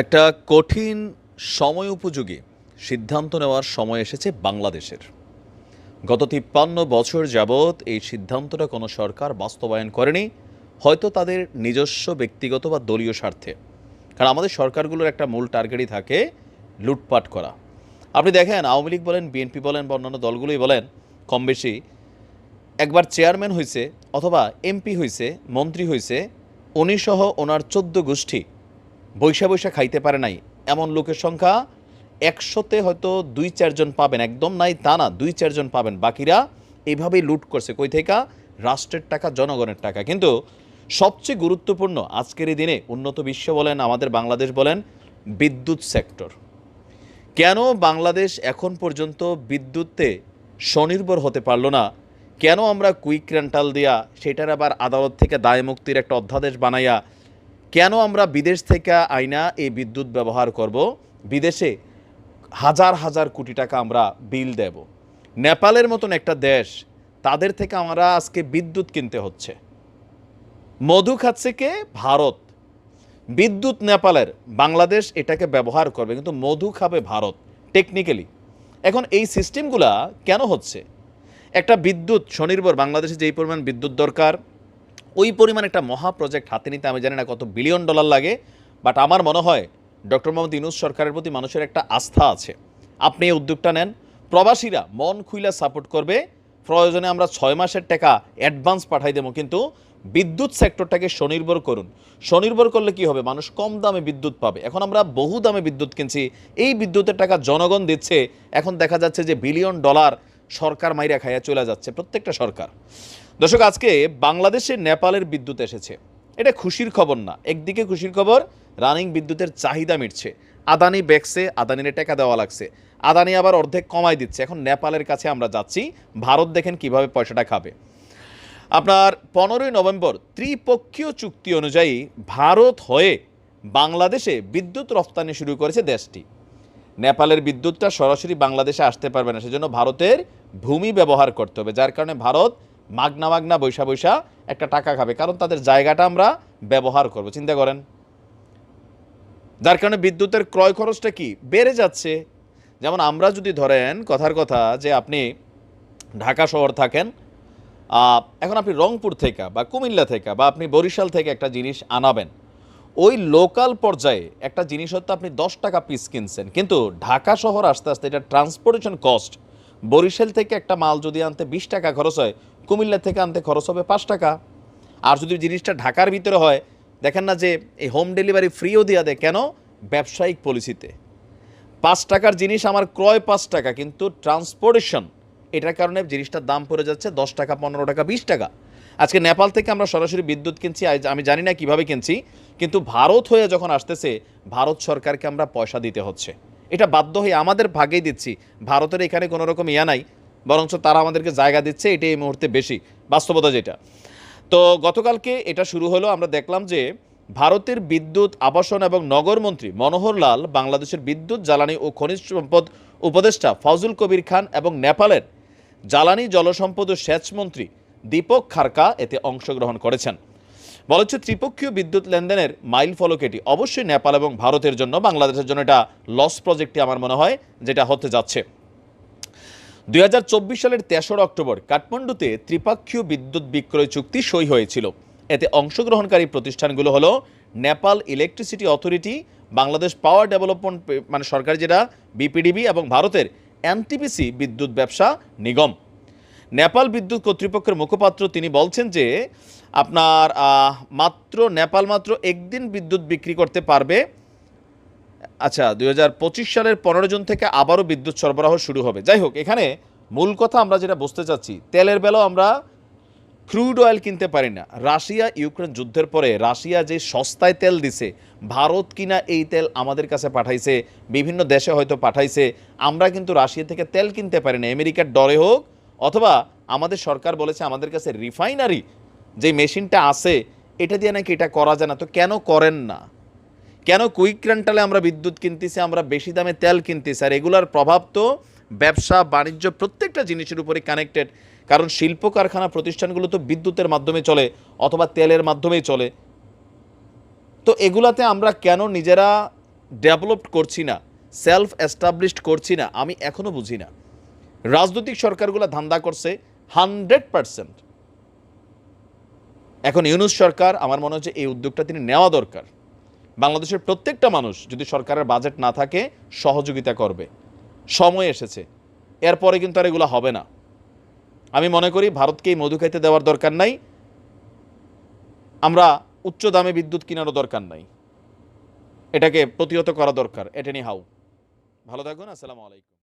একটা কঠিন সময় উপযোগী সিদ্ধান্ত নেওয়ার সময় এসেছে বাংলাদেশের। গত তিপ্পান্ন বছর যাবৎ এই সিদ্ধান্তটা কোনো সরকার বাস্তবায়ন করেনি, হয়তো তাদের নিজস্ব ব্যক্তিগত বা দলীয় স্বার্থে। কারণ আমাদের সরকারগুলোর একটা মূল টার্গেটই থাকে লুটপাট করা। আপনি দেখেন, আওয়ামী লীগ বলেন, বিএনপি বলেন বা অন্যান্য দলগুলোই বলেন কম বেশি একবার চেয়ারম্যান হয়েছে অথবা এমপি হয়েছে মন্ত্রী হয়েছে উনি সহ ওনার চোদ্দ গোষ্ঠী বৈশা বৈশা খাইতে পারে নাই। এমন লোকের সংখ্যা একশোতে হয়তো দুই চারজন পাবেন, একদম নাই তা না, দুই চারজন পাবেন। বাকিরা এইভাবেই লুট করছে। কই থেকে? রাষ্ট্রের টাকা, জনগণের টাকা। কিন্তু সবচেয়ে গুরুত্বপূর্ণ আজকের এই দিনে উন্নত বিশ্ব বলেন, আমাদের বাংলাদেশ বলেন, বিদ্যুৎ সেক্টর। কেন বাংলাদেশ এখন পর্যন্ত বিদ্যুতে স্বনির্ভর হতে পারল না? কেন আমরা কুইক রেন্টাল দিয়া সেটার আবার আদালত থেকে দায় মুক্তির একটা অধ্যাদেশ বানাইয়া কেন আমরা বিদেশ থেকে আইনা এই বিদ্যুৎ ব্যবহার করব? বিদেশে হাজার হাজার কোটি টাকা আমরা বিল দেব। নেপালের মতন একটা দেশ, তাদের থেকে আমরা আজকে বিদ্যুৎ কিনতে হচ্ছে। মধু খাচ্ছে কে? ভারত। বিদ্যুৎ নেপালের, বাংলাদেশ এটাকে ব্যবহার করবে, কিন্তু মধু খাবে ভারত টেকনিক্যালি এখন এই সিস্টেমগুলা কেন হচ্ছে? একটা বিদ্যুৎ স্বনির্ভর, বাংলাদেশে যেই পরিমাণ বিদ্যুৎ দরকার ওই পরিমাণ একটা মহা প্রজেক্ট হাতে নিতে আমি জানি না কত বিলিয়ন ডলার লাগে বাট আমার মনে হয় ডক্টর মোহাম্মদ ইউনুস সরকারের প্রতি মানুষের একটা আস্থা আছে। আপনি এই উদ্যোগটা নেন, প্রবাসীরা মন খুইলা সাপোর্ট করবে, প্রয়োজনে আমরা ছয় মাসের টাকা অ্যাডভান্স পাঠাই দেবো, কিন্তু বিদ্যুৎ সেক্টরটাকে স্বনির্ভর করুন। স্বনির্ভর করলে কি হবে? মানুষ কম দামে বিদ্যুৎ পাবে। এখন আমরা বহু দামে বিদ্যুৎ কিনছি, এই বিদ্যুতের টাকা জনগণ দিচ্ছে, এখন দেখা যাচ্ছে যে বিলিয়ন ডলার সরকার মাইরা খাইয়া চলে যাচ্ছে, প্রত্যেকটা সরকার। দর্শক, আজকে বাংলাদেশে নেপালের বিদ্যুৎ এসেছে। এটা খুশির খবর না। একদিকে খুশির খবর, রানিং বিদ্যুতের চাহিদা মিটছে। আদানি বেকসে আদানির টাকা দেওয়া লাগছে। আদানি আবার অর্ধেক কমাই দিচ্ছে। এখন নেপালের কাছে আমরা যাচ্ছি। ভারত দেখেন কীভাবে পয়সাটা খাবে। আপনার পনেরোই নভেম্বর ত্রিপক্ষীয় চুক্তি অনুযায়ী ভারত হয়ে বাংলাদেশে বিদ্যুৎ রফতানি শুরু করেছে দেশটি। নেপালের বিদ্যুৎটা সরাসরি বাংলাদেশে আসতে পারবে না। সেজন্য ভারতের ভূমি ব্যবহার করতে হবে। যার কারণে ভারত মাগনা মাগনা বৈশা বৈশা একটা টাকা খাবে। কারণ তাদের জায়গাটা আমরা ব্যবহার করব। চিন্তা করেন। যার কারণে বিদ্যুতের ক্রয় খরচটা কি? বেড়ে যাচ্ছে। যেমন আমরা যদি ধরেন কথার কথা যে আপনি ঢাকা শহর থাকেন এখন আপনি রংপুর থেকে বা কুমিল্লা থেকে বা আপনি বরিশাল থেকে একটা জিনিস আনাবেন। ওই লোকাল পর্যায়ে একটা জিনিস হয়তো আপনি দশ টাকা পিস কিনছেন। কিন্তু ঢাকা শহর আস্তে আস্তে এটা ট্রান্সপোর্টেশন কস্ট বরিশাল থেকে একটা মাল যদি আনতে বিশ টাকা খরচ হয় কুমিল্লা থেকে আনতে খরচ হবে পাঁচ টাকা। আর যদি জিনিসটা ঢাকার ভিতরে হয়, দেখেন না যে এই হোম ডেলিভারি ফ্রিও দেওয়া দেয় কেন? ব্যবসায়িক পলিসিতে। পাঁচ টাকার জিনিস আমার ক্রয় পাঁচ টাকা, কিন্তু ট্রান্সপোর্টেশন এটার কারণে জিনিসটার দাম পড়ে যাচ্ছে দশ টাকা, পনেরো টাকা, বিশ টাকা। আজকে নেপাল থেকে আমরা সরাসরি বিদ্যুৎ কিনছি আমি জানি না কীভাবে কিনছি, কিন্তু ভারত হয়ে যখন আসতেছে, ভারত সরকারকে আমরা পয়সা দিতে হচ্ছে। এটা বাধ্য হয়ে আমাদের ভাগেই দিচ্ছি। ভারতের এখানে কোনো রকম ইয়া নাই। বরঞ্চ তারা আমাদেরকে জায়গা দিচ্ছে, এটাই এই মুহূর্তে বেশি বাস্তবতা যেটা। তো গতকালকে এটা শুরু হলো, আমরা দেখলাম যে ভারতের বিদ্যুৎ, আবাসন এবং নগর মন্ত্রী মনোহর লাল বাংলাদেশের বিদ্যুৎ, জ্বালানি ও খনিজ সম্পদ উপদেষ্টা ফজল কবির খান এবং নেপালের জ্বালানি জলসম্পদ ও সেচ মন্ত্রী দীপক খারকা এতে অংশগ্রহণ করেছেন। বলা হচ্ছে ত্রিপক্ষীয় বিদ্যুৎ লেনদেনের মাইল ফলক এটি। অবশ্যই নেপাল এবং ভারতের জন্য, বাংলাদেশের জন্য এটা লস প্রজেক্টটি আমার মনে হয়, যেটা হতে যাচ্ছে। দুই হাজার চব্বিশ সালের তেসরা অক্টোবর কাঠমান্ডুতে ত্রিপাক্ষীয় বিদ্যুৎ বিক্রয় চুক্তি সই হয়েছিল। এতে অংশগ্রহণকারী প্রতিষ্ঠানগুলো হলো Nepal electricity authority, Bangladesh power development মানে সরকার যেটা, বিপিডিবি এবং ভারতের এনটিপিসি বিদ্যুৎ ব্যবসা নিগম। নেপাল বিদ্যুৎ কর্তৃপক্ষের মুখপাত্র তিনি বলছেন যে, আপনার মাত্র, নেপাল মাত্র একদিন বিদ্যুৎ বিক্রি করতে পারবে। আচ্ছা দু হাজার পঁচিশ সালের পনেরো জুন থেকে আবারও বিদ্যুৎ সরবরাহ শুরু হবে। যাই হোক, এখানে মূল কথা আমরা যেটা বুঝতে চাচ্ছি, তেলের বেলাও আমরা ক্রুড অয়েল কিনতে পারি না। রাশিয়া, ইউক্রেন যুদ্ধের পরে রাশিয়া যে সস্তায় তেল দিছে, ভারত কিনা এই তেল আমাদের কাছে পাঠাইছে, বিভিন্ন দেশে হয়তো পাঠাইছে, আমরা কিন্তু রাশিয়া থেকে তেল কিনতে পারি না, আমেরিকার ডরে হোক, অথবা আমাদের সরকার বলেছে আমাদের কাছে রিফাইনারি যে মেশিনটা আছে, এটা দিয়ে নাকি এটা করা যায় না। তো কেন করেন না? কেন কুইক রেন্টালে আমরা বিদ্যুৎ কিনতেছি, আমরা বেশি দামে তেল কিনতেছি? আর এগুলার প্রভাব তো ব্যবসা, বাণিজ্য প্রত্যেকটা জিনিসের উপরে কানেক্টেড কারণ শিল্প কারখানা প্রতিষ্ঠানগুলো তো বিদ্যুতের মাধ্যমে চলে, অথবা তেলের মাধ্যমেই চলে। তো এগুলাতে আমরা কেন নিজেরা ডেভেলপড করছি না? সেলফ এস্টাবলিশড করছি না? আমি এখনও বুঝি না। রাজনৈতিক সরকারগুলো ধান্দা করছে হান্ড্রেড পার্সেন্ট এখন ইউনুস সরকার, আমার মনে হচ্ছে এই উদ্যোগটা তিনি নেওয়া দরকার। বাংলাদেশের প্রত্যেকটা মানুষ যদি সরকারের বাজেট না থাকে, সহযোগিতা করবে। সময় এসেছে। এরপরে কিন্তু আর এগুলো হবে না। আমি মনে করি ভারতকে এই মধু খাইতে দেওয়ার দরকার নাই। আমরা উচ্চ দামে বিদ্যুৎ কেনারও দরকার নাই। এটাকে প্রতিহত করা দরকার। এটেনি হাউ। ভালো থাকুন। আসসালামু আলাইকুম।